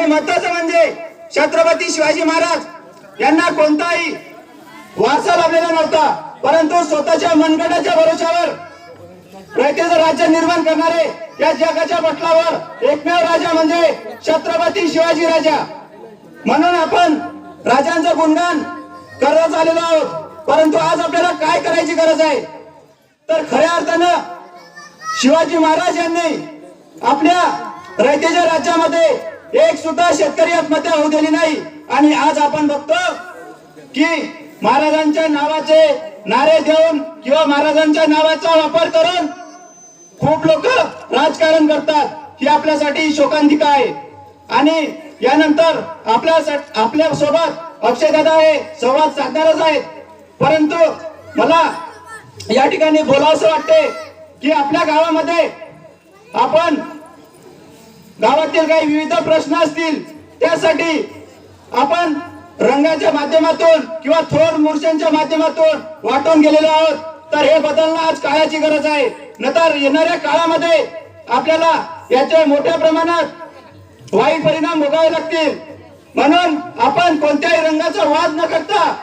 आणि महत्वाचं म्हणजे छत्रपती शिवाजी महाराज यांना कोणताही वारसा लाभलेला नव्हता परंतु स्वतःच्या मनगटाच्या भरोशावर रयतेचं राज्य निर्माण करणारे या जगाच्या पटलावर एकमेव राजा म्हणजे छत्रपती शिवाजी राजा. म्हणून आपण राजांचं गुणगान करत आलेलो आहोत परंतु आज आपल्याला काय करायची गरज आहे? तर खऱ्या अर्थानं शिवाजी महाराज यांनी आपल्या रयतेच्या राज्यामध्ये एक सुद्धा शेतकरी आत्महत्या होऊ दिली नाही. आणि आज आपण बघतो की महाराजांच्या नावाचे नारे देऊन किंवा महाराजांच्या नावाचा वापर करून खूप लोक राजकारण करतात. ही आपल्यासाठी शोकांतिका आहे. आणि यानंतर आपल्या आपल्यासोबत अक्षयदादा हे संवाद साधणारच आहेत. परंतु मला या ठिकाणी बोलावंसं वाटते की आपल्या गावामध्ये आपण गावातील काही विविध प्रश्न असतील त्यासाठी आपण रंगाच्या माध्यमातून किंवा थोर मोर्चांच्या माध्यमातून वाटून गेलेलो आहोत. तर हे बदलणं आज काळाची गरज आहे. नंतर येणाऱ्या काळामध्ये आपल्याला याचे मोठ्या प्रमाणात वाईट परिणाम भोगावे लागतील. म्हणून आपण कोणत्याही रंगाचा वाद न करता